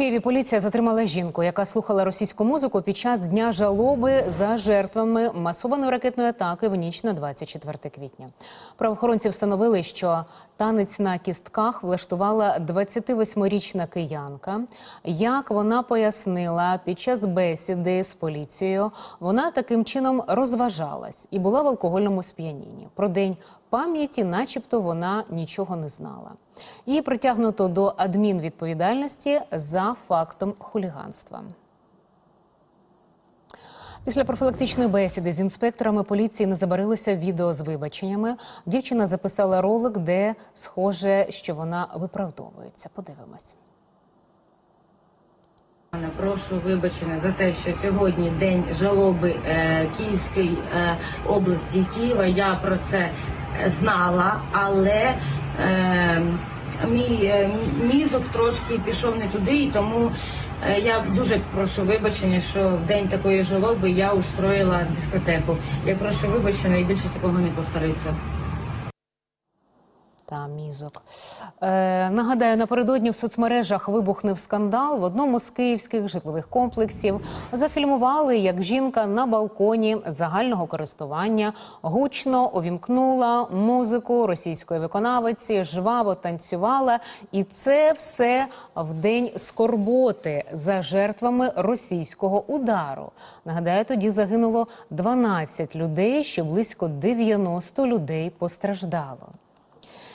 Києві поліція затримала жінку, яка слухала російську музику під час дня жалоби за жертвами масованої ракетної атаки в ніч на 24 квітня. Правоохоронці встановили, що танець на кістках влаштувала 28-річна киянка. Як вона пояснила під час бесіди з поліцією, вона таким чином розважалась і була в алкогольному сп'янінні. Про день пам'яті, начебто, вона нічого не знала. Її притягнуто до адмінвідповідальності за фактом хуліганства. Після профілактичної бесіди з інспекторами поліції не забарилося відео з вибаченнями. Дівчина записала ролик, де схоже, що вона виправдовується. Подивимось. Прошу вибачення за те, що сьогодні день жалоби е, Київської е, області Києва. Я про це знала, але е, мій мізок трошки пішов не туди, і тому е, я дуже прошу вибачення, що в день такої жалоби я устроїла дискотеку. Я прошу вибачення і більше такого не повториться. Та мізок. Е, нагадаю, напередодні в соцмережах вибухнув скандал. В одному з київських житлових комплексів зафільмували, як жінка на балконі загального користування гучно увімкнула музику російської виконавиці, жваво танцювала. І це все в день скорботи за жертвами російського удару. Нагадаю, тоді загинуло 12 людей, ще близько 90 людей постраждало.